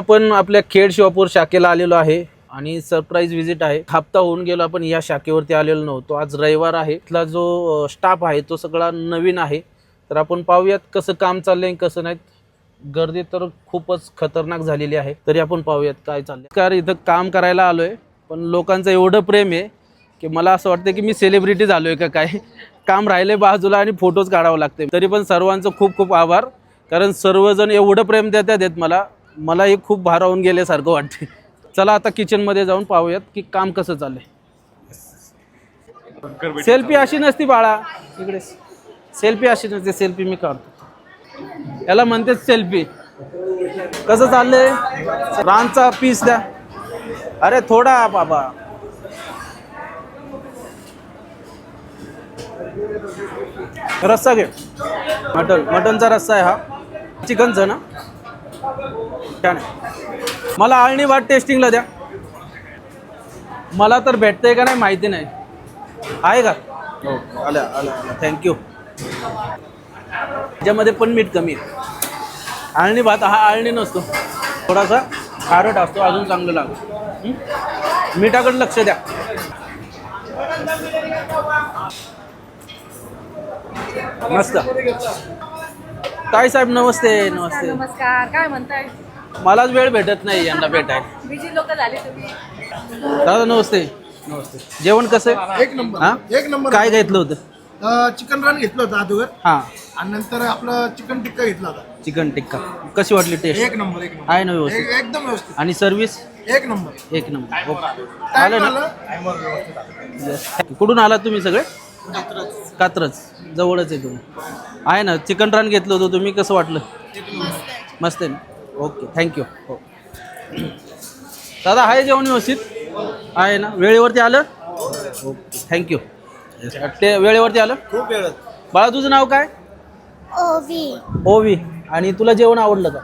आपण आपल्या खेड शॉपवर शाखेला आलेलो आहे आणि सरप्राईज व्हिजिट आहे. हप्ता होऊन गेलो आपण या शाखेवरती आलेलो नव्हतो. आज रविवार आहे. इथला जो स्टाफ आहे तो सगळा नवीन आहे. तर आपण पाहूयात कसं काम चाललंय कसं नाही. गर्दी तर खूपच खतरनाक झालेली आहे. तरी आपण पाहूयात काय चाललंय. कारण इथं काम करायला आलोय. पण लोकांचं एवढं प्रेम आहे की मला असं वाटतं की मी सेलिब्रिटी झालोय का काय. काम राहिले बाजूला आणि फोटोज काढावं लागते तरी पण सर्वांचं खूप खूप आभार. कारण सर्वजण एवढं प्रेम देतात देत मला. मला हे खूप भारावून गेल्यासारखं वाटते चला आता किचनमध्ये जाऊन पाहूयात की काम कसं चाललंय. सेल्फी अशी नसती बाळा. इकडे सेल्फी अशी नसते सेल्फी मी काढतो. याला म्हणतेच सेल्फी कसं चाललंय? रानचा पीस द्या. अरे थोडा बाबा. रस्सा घे. मटन मटनचा रस्सा आहे हा. चिकनचा ना? छान आहे मला आळणी भात टेस्टिंगला द्या. मला तर भेटतंय का नाही माहिती नाही. आहे का? हो आलं आलं थँक्यू त्याच्यामध्ये पण मीठ कमी आहे. आळणी भात हा आळणी नसतो. थोडासा खारट असतो अजून चांगलं लागतं? मिठाकडे लक्ष द्या. मस्त. काय साहेब नमस्ते नमस्ते. नमस्कार काय म्हणताय? मलाच वेळ भेटत नाही यांना भेटायला. बिजी लोक झाले तुम्ही. दादा नमस्ते. नमस्ते जेवण कसं? आहे? एक नंबर हा? एक नंबर. काय घेतलं होतं? अं, चिकन रान घेतलं होतं अगोदर हां. आणि नंतर आपलं चिकन टिक्का घेतला होता. चिकन टिक्का. कशी वाटली टेस्ट एक नंबर एक नंबर. आहे ना व्यवस्थित? एक- एकदम व्यवस्थित. आणि सर्व्हिस एक नंबर. एक नंबर. ओके. टाइम आलं ना? आलं. कुठून आलात तुम्ही सगळे? कात्रज. जवळच आहे तुम्ही. आहे ना चिकन रान घेतलं होतं तुम्ही कसं वाटलं? मस्त आहे. ना ओके थँक्यू हो. दादा आहे जेवण व्यवस्थित? आहे ना? वेळेवरती आलं? ओके थँक्यू ते वेळेवरती आलं? खूप वेळ. बाळा तुझं नाव काय? ओवी. ओवी. आणि तुला जेवण आवडलं का?